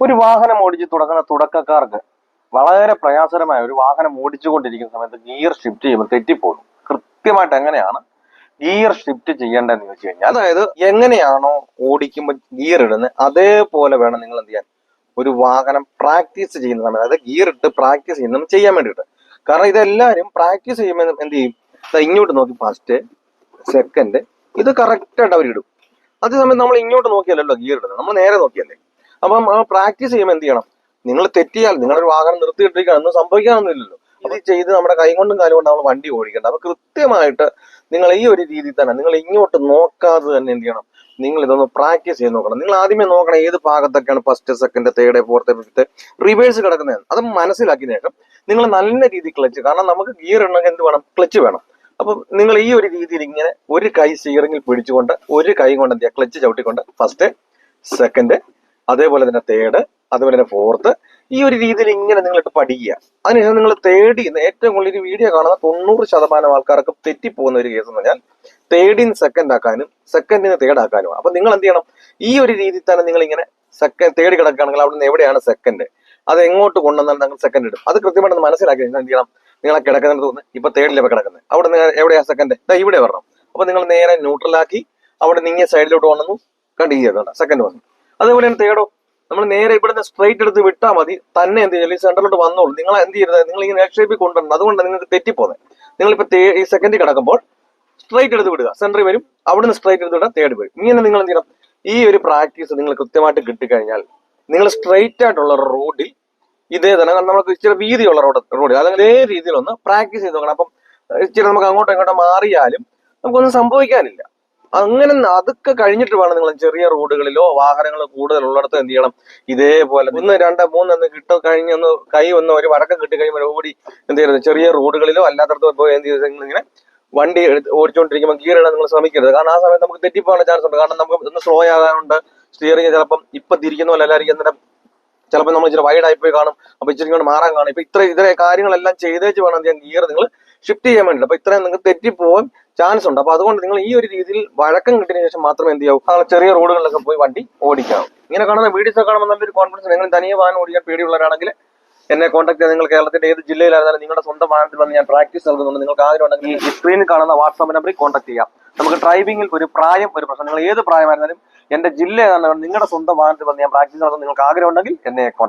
ഒരു വാഹനം ഓടിച്ച് തുടങ്ങുന്ന തുടക്കക്കാർക്ക് വളരെ പ്രയാസകരമായ ഒരു വാഹനം ഓടിച്ചുകൊണ്ടിരിക്കുന്ന സമയത്ത് ഗിയർ ഷിഫ്റ്റ് ചെയ്യുമ്പോൾ തെറ്റിപ്പോകും കൃത്യമായിട്ട് എങ്ങനെയാണ് ഗിയർ ഷിഫ്റ്റ് ചെയ്യേണ്ടതെന്ന് ചോദിച്ചു കഴിഞ്ഞാൽ അതായത് എങ്ങനെയാണോ ഓടിക്കുമ്പോൾ ഗിയർ ഇടുന്നത് അതേപോലെ വേണം നിങ്ങൾ എന്ത് ചെയ്യാൻ. ഒരു വാഹനം പ്രാക്ടീസ് ചെയ്യുന്ന സമയത്ത് അതായത് ഗിയർ ഇട്ട് പ്രാക്ടീസ് ചെയ്യുന്നത് ചെയ്യാൻ വേണ്ടിയിട്ട്. കാരണം ഇതെല്ലാവരും പ്രാക്ടീസ് ചെയ്യുമ്പോൾ എന്ത് ചെയ്യും? ഇങ്ങോട്ട് നോക്കി ഫസ്റ്റ് സെക്കൻഡ് ഇത് കറക്റ്റ് ആയിട്ട് അവർ ഇടും അതേസമയം നമ്മൾ ഇങ്ങോട്ട് നോക്കിയല്ലല്ലോ ഗിയർ ഇടുന്നത്. നമ്മൾ നേരെ നോക്കിയല്ലേ? അപ്പം ആ പ്രാക്ടീസ് ചെയ്യുമ്പോൾ എന്ത് ചെയ്യണം? നിങ്ങൾ തെറ്റിയാൽ നിങ്ങളൊരു വാഹനം നിർത്തിയിട്ടിരിക്കുകയാണ് ഒന്നും സംഭവിക്കാനൊന്നുമില്ലല്ലോ. ഇത് ചെയ്ത് നമ്മുടെ കൈ കൊണ്ടും കാലം കൊണ്ട് നമ്മൾ വണ്ടി ഓടിക്കേണ്ട. അപ്പൊ കൃത്യമായിട്ട് നിങ്ങൾ ഈ ഒരു രീതിയിൽ തന്നെ നിങ്ങൾ ഇങ്ങോട്ട് നോക്കാതെ തന്നെ എന്ത് ചെയ്യണം? നിങ്ങൾ ഇതൊന്ന് പ്രാക്ടീസ് ചെയ്ത് നോക്കണം. നിങ്ങൾ ആദ്യമേ നോക്കണം ഏത് ഭാഗത്തൊക്കെയാണ് first second third fourth fifth reverse കിടക്കുന്നത്. അത് മനസ്സിലാക്കിയ ശേഷം നിങ്ങൾ നല്ല രീതിയിൽ ക്ലച്ച് കാരണം നമുക്ക് ഗിയർ ഇടണമെങ്കിൽ എന്ത് വേണം? ക്ലച്ച് വേണം. അപ്പൊ നിങ്ങൾ ഈ ഒരു രീതിയിൽ ഇങ്ങനെ ഒരു കൈ സ്റ്റിയറിംഗിൽ പിടിച്ചുകൊണ്ട് ഒരു കൈ കൊണ്ട് എന്ത് ചെയ്യുക? ക്ലച്ച് ചവിട്ടിക്കൊണ്ട് ഫസ്റ്റ് സെക്കൻഡ് അതേപോലെ തന്നെ തേർഡ് അതുപോലെ തന്നെ ഫോർത്ത് ഈ ഒരു രീതിയിൽ ഇങ്ങനെ നിങ്ങളിട്ട് പഠിക്കുക. അതിനുശേഷം നിങ്ങൾ തേർഡ് ഏറ്റവും കൂടുതൽ ഒരു വീഡിയോ കാണുന്ന തൊണ്ണൂറ് ശതമാനം ആൾക്കാർക്ക് തെറ്റിപ്പോകുന്ന ഒരു കേസ് എന്ന് പറഞ്ഞാൽ തേർഡിന് സെക്കൻഡ് ആക്കാനും സെക്കൻഡിന് തേർഡ് ആക്കാനും. അപ്പൊ നിങ്ങൾ എന്ത് ചെയ്യണം? ഈ ഒരു രീതിയിൽ തന്നെ നിങ്ങൾ ഇങ്ങനെ സെക്കൻഡ് തേർഡ് കിടക്കുകയാണെങ്കിൽ അവിടെ നിന്ന് എവിടെയാണ് സെക്കൻഡ് അത് എങ്ങോട്ട് കൊണ്ടുവന്നാൽ നിങ്ങൾ സെക്കൻഡ് ഇടും. അത് കൃത്യമായിട്ട് മനസ്സിലാക്കി കഴിഞ്ഞാൽ എന്ത് ചെയ്യണം? നിങ്ങൾ ആ കിടക്കുന്നത് തോന്നുന്നു ഇപ്പൊ തേർഡിലാണ് കിടക്കുന്നത് അവിടെ നിങ്ങൾ എവിടെയാണ് സെക്കൻഡ് ഇവിടെ വരണം. അപ്പൊ നിങ്ങൾ നേരെ ന്യൂട്രലാക്കി അവിടെ നിങ്ങിയ സൈഡിലോട്ട് വന്നു കണ്ടിന്യൂ ചെയ്തോണ്ട സെക്കൻഡ് വന്നു. അതേപോലെ തന്നെ തേടോ നമ്മൾ നേരെ ഇവിടുന്ന് സ്ട്രൈറ്റ് എടുത്ത് വിട്ടാൽ മതി. തന്നെ എന്ത് ചെയ്യും ഈ സെന്ററിലോട്ട് വന്നോളൂ. നിങ്ങൾ എന്ത് ചെയ്യരുത് നിങ്ങൾ ഇങ്ങനെ ഷേപ്പിൽ കൊണ്ടുവരണം. അതുകൊണ്ട് നിങ്ങൾക്ക് തെറ്റിപ്പോകുന്നത് നിങ്ങളിപ്പോ തേ- ഈ സെക്കൻഡ് കിടക്കുമ്പോൾ സ്ട്രൈറ്റ് എടുത്ത് വിടുക. സെന്ററിൽ വരും അവിടുന്ന് സ്ട്രൈറ്റ് എടുത്ത് വിടാൻ തേർഡ് വരും. ഇങ്ങനെ നിങ്ങൾ എന്ത് ചെയ്യണം? ഈ ഒരു പ്രാക്ടീസ് നിങ്ങൾ കൃത്യമായിട്ട് കിട്ടിക്കഴിഞ്ഞാൽ നിങ്ങൾ സ്ട്രൈറ്റ് ആയിട്ടുള്ള റോഡിൽ ഇതേ തന്നെ നമുക്ക് ഇച്ചിരി വീതിയുള്ള റോഡ് റോഡ് അല്ലെങ്കിൽ ഏ രീതിയിലൊന്ന് പ്രാക്ടീസ് ചെയ്ത് നോക്കണം. അപ്പം ഇച്ചിരി നമുക്ക് അങ്ങോട്ടും ഇങ്ങോട്ടും മാറിയാലും നമുക്കൊന്നും സംഭവിക്കാനില്ല. അങ്ങനെ അതൊക്കെ കഴിഞ്ഞിട്ട് വേണം നിങ്ങൾ ചെറിയ റോഡുകളിലോ വാഹനങ്ങൾ കൂടുതൽ ഉള്ളിടത്ത് എന്ത് ചെയ്യണം? ഇതേപോലെ ഒന്ന് രണ്ട് മൂന്ന് എന്ന് കിട്ട കഴിഞ്ഞ് ഒന്ന് കൈ ഒന്ന് ഒരു വടക്കം കിട്ടി കഴിയുമ്പോൾ ഓടി എന്ത് ചെയ്യരുത്? ചെറിയ റോഡുകളിലോ അല്ലാത്തടത്തോ പോയി എന്ത് ചെയ്ത് ഇങ്ങനെ വണ്ടി ഓടിച്ചുകൊണ്ടിരിക്കുമ്പോൾ ഗിയർ ഇടാൻ നിങ്ങൾ ശ്രമിക്കരുത്. കാരണം ആ സമയത്ത് നമുക്ക് തെറ്റിപ്പോകാൻ ചാൻസ് ഉണ്ട്. കാരണം നമുക്ക് ഒന്ന് സ്ലോ ആകാനുണ്ട്. സ്റ്റിയറിംഗ് ചിലപ്പം ഇപ്പൊ തിരിക്കുന്ന പോലെ അല്ലായിരിക്കും. അന്നേരം ചിലപ്പോൾ നമ്മൾ ഇച്ചിരി വൈഡ് ആയിപ്പോയി കാണും. അപ്പൊ ഇച്ചിരി ഇങ്ങോട്ട് മാറാൻ കാണും. ഇപ്പൊ ഇത്ര ഇതേ കാര്യങ്ങളെല്ലാം ചെയ്തേച്ച് വേണം ഗിയർ നിങ്ങൾ ഷിഫ്റ്റ് ചെയ്യാൻ വേണ്ടിയിട്ട് അപ്പൊ ഇത്രയും നിങ്ങൾക്ക് തെറ്റിപ്പോവാൻ ചാൻസ് ഉണ്ട്. അപ്പൊ അതുകൊണ്ട് നിങ്ങൾ ഈ ഒരു രീതിയിൽ വഴക്കം കിട്ടിയതിനു ശേഷം മാത്രമേ എന്ത് ചെയ്യാവൂ? നാളെ ചെറിയ റോഡുകളിലൊക്കെ പോയി വണ്ടി ഓടിക്കാവും ഇങ്ങനെ കാണുന്ന വീഡിയോസ് കാണുമ്പോൾ നല്ലൊരു കോൺഫിഡൻസ് നിങ്ങൾ തനിയെ വാഹനം ഓടിക്കാൻ പേടിയുള്ളവരാണെങ്കിൽ എന്നെ കോൺടാക്ട് ചെയ്ത് നിങ്ങൾ കേരളത്തിന്റെ ഏത് ജില്ലയിലായിരുന്നാലും നിങ്ങളുടെ സ്വന്തം വാഹനത്തിൽ വന്ന് ഞാൻ പ്രാക്ടീസ് നൽകുന്നുണ്ട്. നിങ്ങൾക്ക് ആഗ്രഹം ഉണ്ടെങ്കിൽ സ്ക്രീനിൽ കാണുന്ന വാട്സാപ്പ് നമ്പറിൽ കോൺടാക്ട് ചെയ്യാം. നമുക്ക് ഡ്രൈവിംഗിൽ ഒരു പ്രായം ഒരു പ്രശ്നം. നിങ്ങൾ ഏത് പ്രായമായിരുന്നാലും എന്റെ ജില്ല നിങ്ങളുടെ സ്വന്തം വാഹനത്തിൽ വന്ന് ഞാൻ പ്രാക്ടീസ് നടത്തുന്നത് നിങ്ങൾക്ക് ആഗ്രഹം ഉണ്ടെങ്കിൽ എന്നെ കോൺടാക്ട്